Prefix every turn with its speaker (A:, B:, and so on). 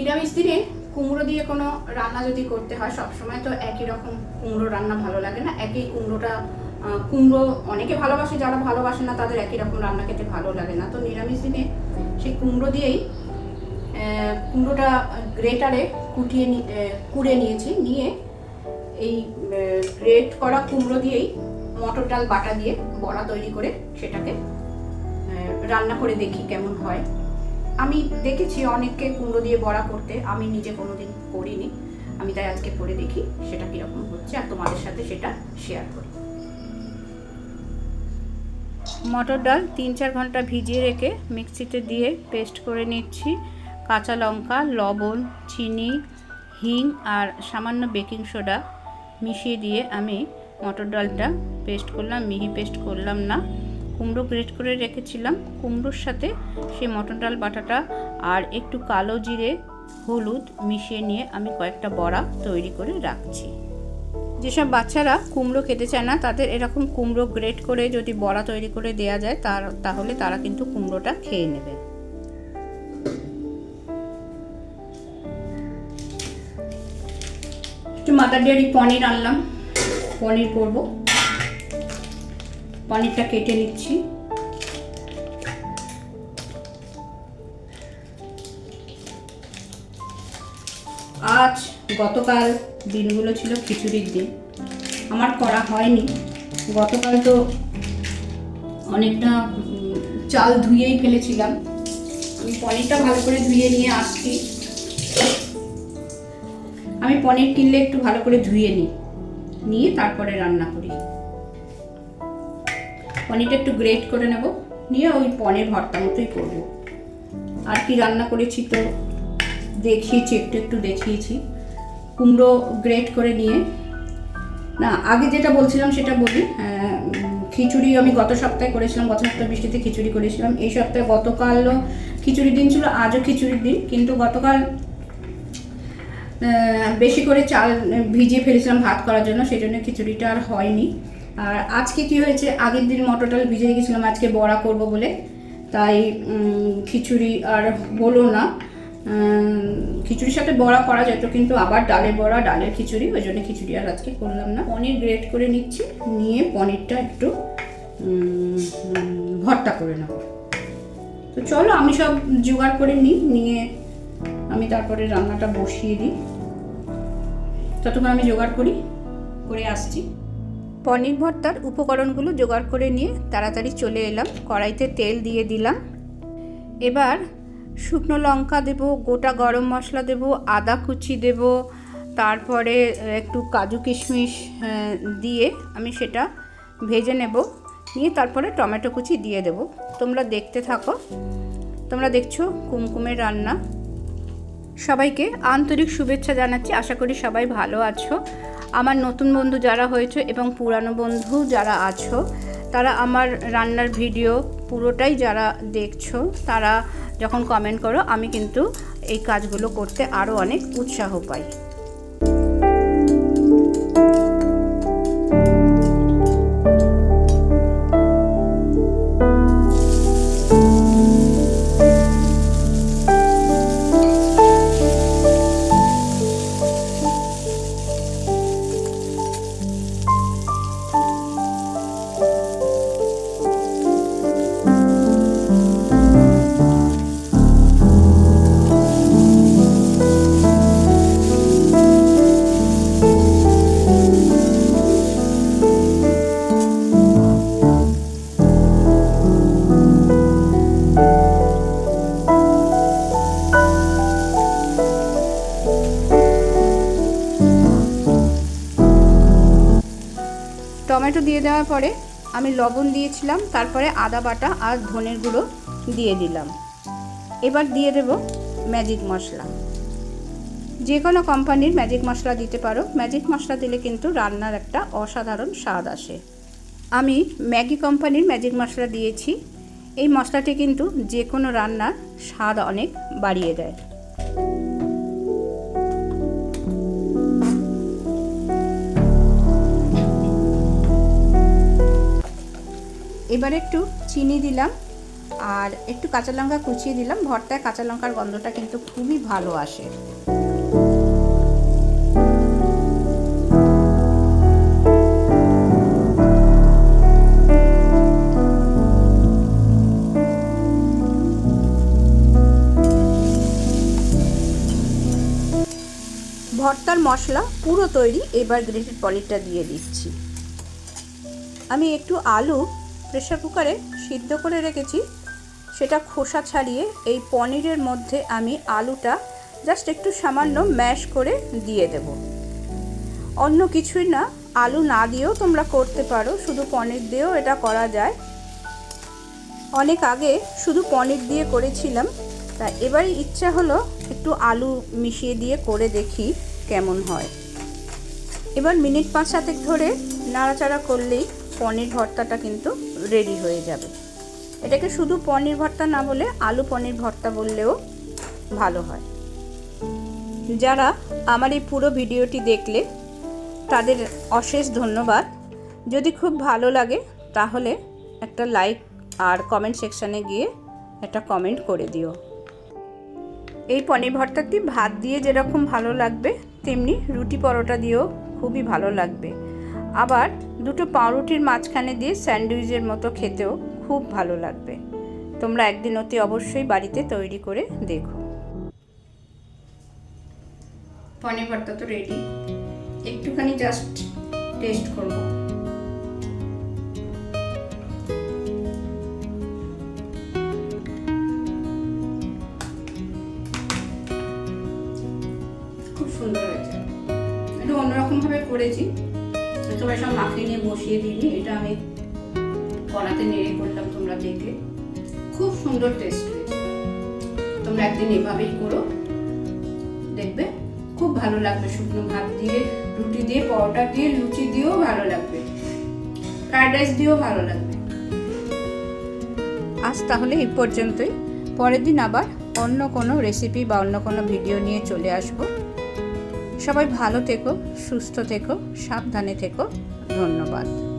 A: নিরামিষ দিনে কুমড়ো দিয়ে কোনো রান্না যদি করতে হয়, সবসময় তো একই রকম কুমড়ো রান্না ভালো লাগে না। একই কুমড়োটা কুমড়ো অনেকে ভালোবাসে, যারা ভালোবাসে না, তাদের একই রকম রান্না খেতে ভালো লাগে না। তো নিরামিষ দিনে সেই কুমড়ো দিয়েই কুমড়োটা গ্রেটারে কুটিয়ে কুড়ে নিয়েছি। নিয়ে এই গ্রেট করা কুমড়ো দিয়েই মটর ডাল বাটা দিয়ে বড়া তৈরি করে সেটাকে রান্না করে দেখি কেমন হয়। আমি দেখেছি অনেককে কুমড়ো দিয়ে বড়া করতে, আমি নিজে কোনোদিন করিনি। আমি তাই আজকে করে দেখি সেটা কীরকম হচ্ছে আর তোমাদের সাথে সেটা শেয়ার করি। মটর ডাল তিন চার ঘণ্টা ভিজিয়ে রেখে মিক্সিতে দিয়ে পেস্ট করে নিচ্ছি। কাঁচা লঙ্কা, লবণ, চিনি, হিং আর সামান্য বেকিং সোডা মিশিয়ে দিয়ে আমি মটর ডালটা পেস্ট করলাম, মিহি পেস্ট করলাম না। কুমড়ো গ্রেট করে রেখেছিলাম। কুমড়োর সাথে সেই মটন ডাল বাটাটা আর একটু কালো জিরে, হলুদ মিশিয়ে নিয়ে আমি কয়েকটা বড়া তৈরি করে রাখছি। যেসব বাচ্চারা কুমড়ো খেতে চায় না, তাদের এরকম কুমড়ো গ্রেট করে যদি বড়া তৈরি করে দেয়া যায়, তার, তাহলে তারা কিন্তু কুমড়োটা খেয়ে নেবে। একটু মাদার ডেয়ারি পনির আনলাম। পনির করব। পনিরটা কেটে নিচ্ছি। আজ গতকাল দিনগুলো ছিল খিচুড়ির দিন। আমার করা হয়নি। গতকাল তো অনেকটা চাল ধুয়েই ফেলেছিলাম। আমি পনিরটা ভালো করে ধুয়ে নিয়ে আসছি। আমি পনির কিনলে একটু ভালো করে ধুয়ে নিই নিয়ে তারপরে রান্না করি। পনিরটা একটু গ্রেট করে নেব। নিয়ে ওই পনির ভর্তা মতোই করব। আর কি রান্না করেছি তো দেখিয়েছি, একটু একটু দেখিয়েছি। কুমড়ো গ্রেট করে নিয়ে। না, আগে যেটা বলছিলাম সেটা বলি। খিচুড়ি আমি গত সপ্তাহে করেছিলাম, গত সপ্তাহে বৃষ্টিতে খিচুড়ি করেছিলাম। এই সপ্তাহে গতকালও খিচুড়ির দিন ছিল, আজও খিচুড়ির দিন। কিন্তু গতকাল বেশি করে চাল ভিজিয়ে ফেলেছিলাম ভাত করার জন্য সেই জন্য খিচুড়িটা আর হয়নি। আর আজকে কি হয়েছে? আগের দিন মটর ডাল ভিজিয়ে রেখেছিলাম আজকে বড়া করব বলে। তাই খিচুড়ি আর হলো না। খিচুড়ির সাথে বড়া করা যেত, কিন্তু আবার ডালের বড়া, ডালের খিচুড়ি, ওই জন্য খিচুড়ি আর আজকে করলাম না। পনির গ্রেট করে নিচ্ছি, নিয়ে পনিরটা একটু ভর্তা করে নেব। তো চলো, আমি সব জোগাড় করে নিই, নিয়ে আমি তারপরে রান্নাটা বসিয়ে দিই। ততক্ষণ আমি জোগাড় করি, করে আসছি। পনির ভর্তার উপকরণগুলো জোগাড় করে নিয়ে তাড়াতাড়ি চলে এলাম। কড়াইতে তেল দিয়ে দিলাম। এবার শুকনো লঙ্কা দেব, গোটা গরম মশলা দেব, আদা কুচি দেব, তারপরে একটু কাজু কিশমিশ দিয়ে আমি সেটা ভেজে নেব। নিয়ে তারপরে টমেটো কুচি দিয়ে দেব। তোমরা দেখতে থাকো। তোমরা দেখছ কুমকুমের রান্না। সবাইকে আন্তরিক শুভেচ্ছা জানাচ্ছি। আশা করি সবাই ভালো আছো। আমার নতুন বন্ধু যারা হয়েছে এবং পুরানো বন্ধু যারা আছো, তারা আমার রান্নার ভিডিও পুরোটাই যারা দেখছ, তারা যখন কমেন্ট করো, আমি কিন্তু এই কাজগুলো করতে আরও অনেক উৎসাহ পাই। টমেটো দিয়ে দেওয়ার পরে আমি লবণ দিয়েছিলাম, তারপরে আদা বাটা আর ধনের গুঁড়ো দিয়ে দিলাম। এবার দিয়ে দেব ম্যাজিক মশলা। যে কোনো কোম্পানির ম্যাজিক মশলা দিতে পারো। ম্যাজিক মশলা দিলে কিন্তু রান্নার একটা অসাধারণ স্বাদ আসে। আমি ম্যাগি কোম্পানির ম্যাজিক মশলা দিয়েছি। এই মশলাটি কিন্তু যে কোনো রান্নার স্বাদ অনেক বাড়িয়ে দেয়। এবার একটু চিনি দিলাম আর একটু কাঁচা লঙ্কা কুচিয়ে দিলাম। ভর্তায় কাঁচা লঙ্কার গন্ধটা কিন্তু খুবই ভালো আসে। ভর্তার মশলা পুরো তৈরি। এবার গ্রেটেড পনিরটা দিয়ে দিচ্ছি। আমি একটু আলু প্রেশার কুকারে সিদ্ধ করে রেখেছি। সেটা খোসা ছাড়িয়ে এই পনিরের মধ্যে আমি আলুটা জাস্ট একটু সামান্য ম্যাশ করে দিয়ে দেব। অন্য কিছুই না, আলু না দিয়েও তোমরা করতে পারো, শুধু পনির দিয়েও এটা করা যায়। অনেক আগে শুধু পনির দিয়ে করেছিলাম তা এবারই ইচ্ছা হলো একটু আলু মিশিয়ে দিয়ে করে দেখি কেমন হয়। এবার মিনিট পাঁচ সাতেক ধরে নাড়াচাড়া করলেই পনির ভর্তাটা কিন্তু রেডি হয়ে যাবে। এটাকে শুধু পনির ভর্তা না বলে আলু পনির ভর্তা বললেও ভালো হয়। যারা আমার এই পুরো ভিডিওটি দেখলে তাদের অশেষ ধন্যবাদ। যদি খুব ভালো লাগে তাহলে একটা লাইক আর কমেন্ট সেকশানে গিয়ে একটা কমেন্ট করে দিও। এই পনির ভর্তাটি ভাত দিয়ে যেরকম ভালো লাগবে, তেমনি রুটি পরোটা দিয়েও খুবই ভালো লাগবে। আবার দুটো পাউরুটির মাঝখানে দিয়ে স্যান্ডউইচের মতো খেতেও খুব ভালো লাগবে। তোমরা একদিন অতি অবশ্যই বাড়িতে তৈরি করে দেখো। পনির ভর্তা তো রেডি একটুখানি জাস্ট টেস্ট করব। খুব সুন্দর হয়েছে। একটু অন্যরকমভাবে করেছি। সবাই সব মাখিয়ে নিয়ে বসিয়ে দিইনি, এটা আমি কড়াতে নেড়ে করলাম তোমরা দেখলে। খুব সুন্দর টেস্ট হয়েছে। তোমরা একদিন এভাবেই করো। দেখবে, খুব ভালো লাগবে শুকনো ভাত দিয়ে, রুটি দিয়ে, পরোটা দিয়ে, লুচি দিয়েও ভালো লাগবে। ফ্রাইড রাইস দিয়েও ভালো লাগবে। আজ তাহলে এই পর্যন্তই। পরের দিন আবার অন্য কোনো রেসিপি বা অন্য কোনো ভিডিও নিয়ে চলে আসব। সবাই ভালো থেকো সুস্থ থেকো সাবধানে থেকো। ধন্যবাদ।